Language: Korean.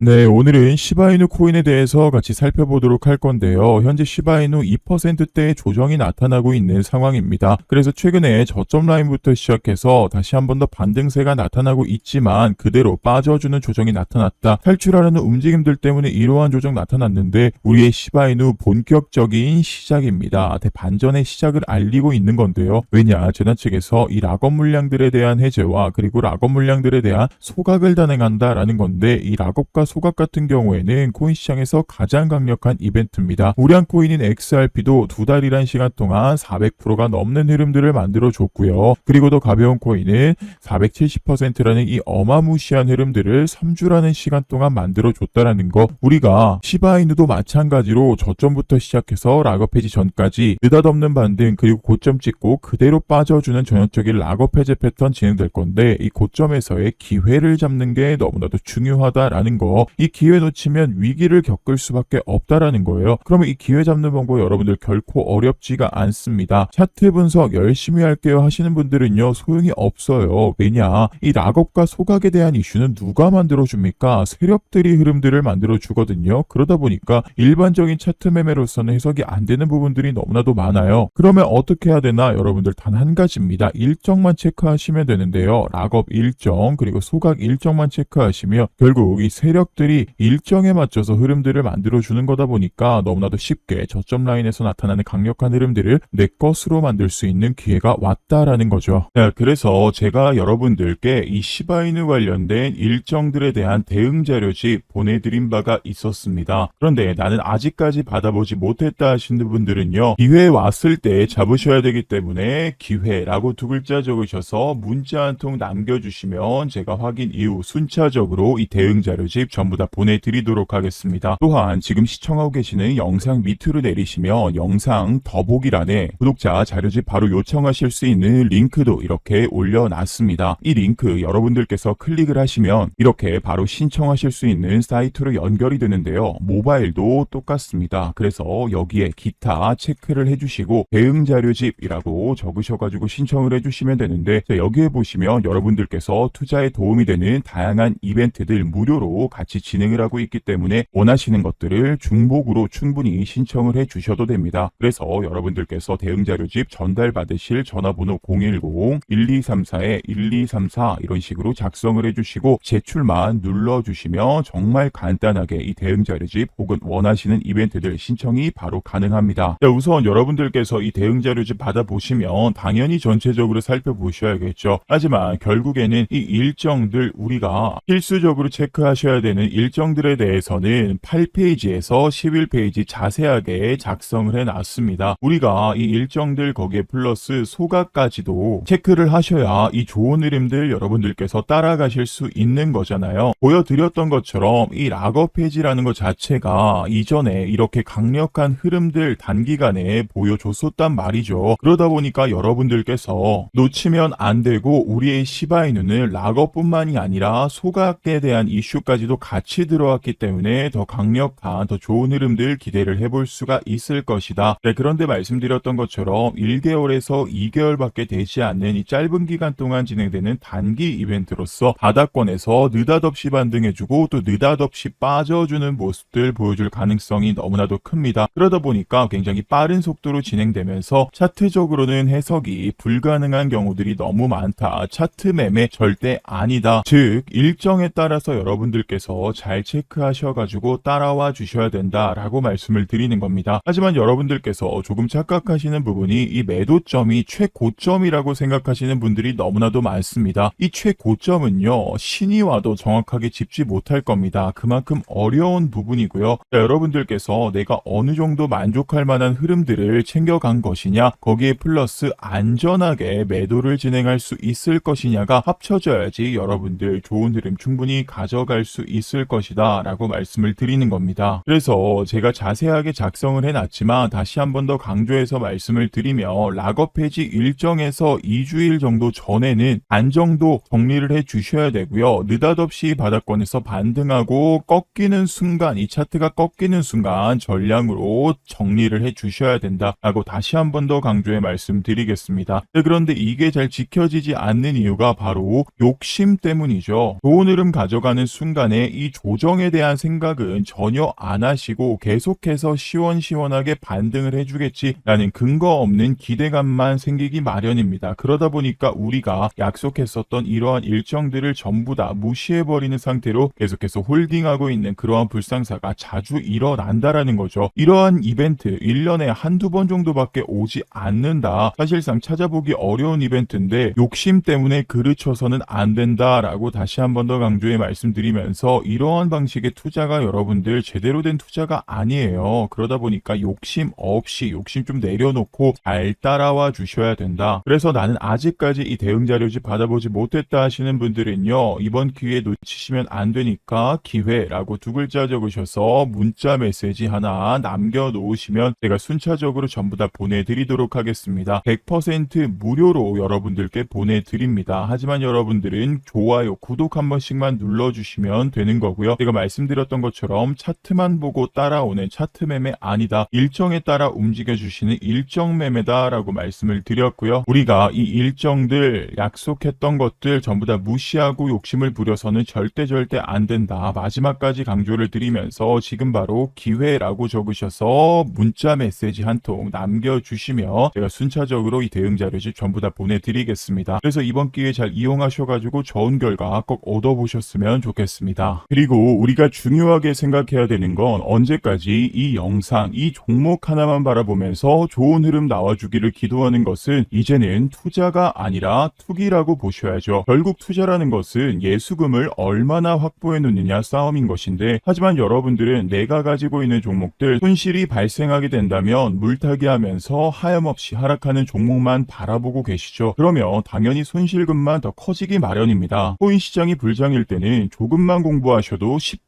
네, 오늘은 시바이누 코인에 대해서 같이 살펴보도록 할 건데요. 현재 시바이누 2%대의 조정이 나타나고 있는 상황입니다. 그래서 최근에 저점 라인부터 시작해서 다시 한 번 더 반등세가 나타나고 있지만 그대로 빠져주는 조정이 나타났다. 탈출하려는 움직임들 때문에 이러한 조정 나타났는데 우리의 시바이누 본격적인 시작입니다. 대반전의 시작을 알리고 있는 건데요. 왜냐, 재단 측에서 이 락업 물량들에 대한 해제와 그리고 락업 물량들에 대한 소각을 단행한다라는 건데 이 락업과 소각 같은 경우에는 코인 시장에서 가장 강력한 이벤트입니다. 우량 코인인 XRP도 두 달이란 시간 동안 400%가 넘는 흐름들을 만들어 줬고요. 그리고 더 가벼운 코인은 470%라는 이 어마무시한 흐름들을 3주라는 시간 동안 만들어 줬다라는 거. 우리가 시바이누도 마찬가지로 저점부터 시작해서 락업 해지 전까지 느닷없는 반등 그리고 고점 찍고 그대로 빠져주는 전형적인 락업 해제 패턴 진행될 건데 이 고점에서의 기회를 잡는 게 너무나도 중요하다라는 거. 이 기회 놓치면 위기를 겪을 수밖에 없다라는 거예요. 그러면 이 기회 잡는 방법 여러분들 결코 어렵지가 않습니다. 차트 분석 열심히 할게요 하시는 분들은요 소용이 없어요. 왜냐 이 락업과 소각에 대한 이슈는 누가 만들어 줍니까? 세력들이 흐름들을 만들어 주거든요. 그러다 보니까 일반적인 차트 매매로서는 해석이 안 되는 부분들이 너무나도 많아요. 그러면 어떻게 해야 되나 여러분들 단 한 가지입니다. 일정만 체크하시면 되는데요. 락업 일정 그리고 소각 일정만 체크하시면 결국 이 세력 들이 일정에 맞춰서 흐름들을 만들어 주는 거다 보니까 너무나도 쉽게 저점 라인에서 나타나는 강력한 흐름들을 내 것으로 만들 수 있는 기회가 왔다라는 거죠. 네, 그래서 제가 여러분들께 이 시바이누 관련된 일정들에 대한 대응 자료집 보내드린 바가 있었습니다. 그런데 나는 아직까지 받아보지 못했다 하시는 분들은요. 기회 왔을 때 잡으셔야 되기 때문에 기회라고 두 글자 적으셔서 문자 한 통 남겨주시면 제가 확인 이후 순차적으로 이 대응 자료집 전부 다 보내드리도록 하겠습니다. 또한 지금 시청하고 계시는 영상 밑으로 내리시면 영상 더보기란에 구독자 자료집 바로 요청하실 수 있는 링크도 이렇게 올려놨습니다. 이 링크 여러분들께서 클릭을 하시면 이렇게 바로 신청하실 수 있는 사이트로 연결이 되는데요. 모바일도 똑같습니다. 그래서 여기에 기타 체크를 해주시고 대응 자료집이라고 적으셔가지고 신청을 해주시면 되는데 자, 여기에 보시면 여러분들께서 투자에 도움이 되는 다양한 이벤트들 무료로 같이 진행을 하고 있기 때문에 원하시는 것들을 중복으로 충분히 신청을 해 주셔도 됩니다. 그래서 여러분들께서 대응 자료집 전달 받으실 전화번호 010-1234-1234 이런 식으로 작성을 해주시고 제출만 눌러주시면 정말 간단하게 이 대응 자료집 혹은 원하시는 이벤트들 신청이 바로 가능합니다. 자, 우선 여러분들께서 이 대응 자료집 받아보시면 당연히 전체적으로 살펴보셔야겠죠. 하지만 결국에는 이 일정들 우리가 필수적으로 체크하셔야 되는 일정들에 대해서는 8페이지에서 11페이지 자세하게 작성을 해놨습니다. 우리가 이 일정들 거기에 플러스 소각까지도 체크를 하셔야 이 좋은 흐름들 여러분들께서 따라가실 수 있는 거잖아요. 보여드렸던 것처럼 이 락업 페이지라는 것 자체가 이전에 이렇게 강력한 흐름들 단기간에 보여줬었단 말이죠. 그러다 보니까 여러분들께서 놓치면 안 되고 우리의 시바이누는 락업뿐만이 아니라 소각에 대한 이슈까지도 같이 들어왔기 때문에 더 강력한 더 좋은 흐름들 기대를 해볼 수가 있을 것이다. 네, 그런데 말씀드렸던 것처럼 1개월에서 2개월밖에 되지 않는 이 짧은 기간 동안 진행되는 단기 이벤트로서 바닥권에서 느닷없이 반등해주고 또 느닷없이 빠져주는 모습들 보여줄 가능성이 너무나도 큽니다. 그러다 보니까 굉장히 빠른 속도로 진행되면서 차트적으로는 해석이 불가능한 경우들이 너무 많다. 차트 매매 절대 아니다. 즉 일정에 따라서 여러분들께서 잘 체크하셔가지고 따라와 주셔야 된다라고 말씀을 드리는 겁니다. 하지만 여러분들께서 조금 착각하시는 부분이 이 매도점이 최고점이라고 생각하시는 분들이 너무나도 많습니다. 이 최고점은요 신이 와도 정확하게 짚지 못할 겁니다. 그만큼 어려운 부분이고요. 자, 여러분들께서 내가 어느 정도 만족할 만한 흐름들을 챙겨간 것이냐 거기에 플러스 안전하게 매도를 진행할 수 있을 것이냐가 합쳐져야지 여러분들 좋은 흐름 충분히 가져갈 수 있을 것이다 라고 말씀을 드리는 겁니다. 그래서 제가 자세하게 작성을 해놨지만 다시 한 번 더 강조해서 말씀을 드리며 락업 페이지 일정에서 2주일 정도 전에는 안 정도 정리를 해 주셔야 되고요. 느닷없이 바닥권에서 반등하고 꺾이는 순간 이 차트가 꺾이는 순간 전량으로 정리를 해 주셔야 된다 라고 다시 한 번 더 강조해 말씀드리겠습니다. 네, 그런데 이게 잘 지켜지지 않는 이유가 바로 욕심 때문이죠. 좋은 흐름 가져가는 순간에 이 조정에 대한 생각은 전혀 안 하시고 계속해서 시원시원하게 반등을 해주겠지라는 근거 없는 기대감만 생기기 마련입니다. 그러다 보니까 우리가 약속했었던 이러한 일정들을 전부 다 무시해버리는 상태로 계속해서 홀딩하고 있는 그러한 불상사가 자주 일어난다라는 거죠. 이러한 이벤트 1년에 한두 번 정도밖에 오지 않는다. 사실상 찾아보기 어려운 이벤트인데 욕심 때문에 그르쳐서는 안 된다라고 다시 한 번 더 강조해 말씀드리면서 이러한 방식의 투자가 여러분들 제대로 된 투자가 아니에요. 그러다 보니까 욕심 없이 욕심 좀 내려놓고 잘 따라와 주셔야 된다. 그래서 나는 아직까지 이 대응 자료지 받아보지 못했다 하시는 분들은요. 이번 기회에 놓치시면 안 되니까 기회라고 두 글자 적으셔서 문자 메시지 하나 남겨 놓으시면 제가 순차적으로 전부 다 보내드리도록 하겠습니다. 100% 무료로 여러분들께 보내드립니다. 하지만 여러분들은 좋아요, 구독 한 번씩만 눌러주시면 되는 거고요. 제가 말씀드렸던 것처럼 차트만 보고 따라오는 차트 매매 아니다. 일정에 따라 움직여주시는 일정 매매다 라고 말씀을 드렸고요. 우리가 이 일정들 약속했던 것들 전부 다 무시하고 욕심을 부려서는 절대 절대 안 된다. 마지막까지 강조를 드리면서 지금 바로 기회라고 적으셔서 문자 메시지 한 통 남겨주시면 제가 순차적으로 이 대응 자료집 전부 다 보내드리겠습니다. 그래서 이번 기회 잘 이용하셔가지고 좋은 결과 꼭 얻어보셨으면 좋겠습니다. 그리고 우리가 중요하게 생각해야 되는 건 언제까지 이 영상, 이 종목 하나만 바라보면서 좋은 흐름 나와주기를 기도하는 것은 이제는 투자가 아니라 투기라고 보셔야죠. 결국 투자라는 것은 예수금을 얼마나 확보해 놓느냐 싸움인 것인데 하지만 여러분들은 내가 가지고 있는 종목들 손실이 발생하게 된다면 물타기 하면서 하염없이 하락하는 종목만 바라보고 계시죠. 그러면 당연히 손실금만 더 커지기 마련입니다. 코인 시장이 불장일 때는 조금만 공부 하셔도 쉽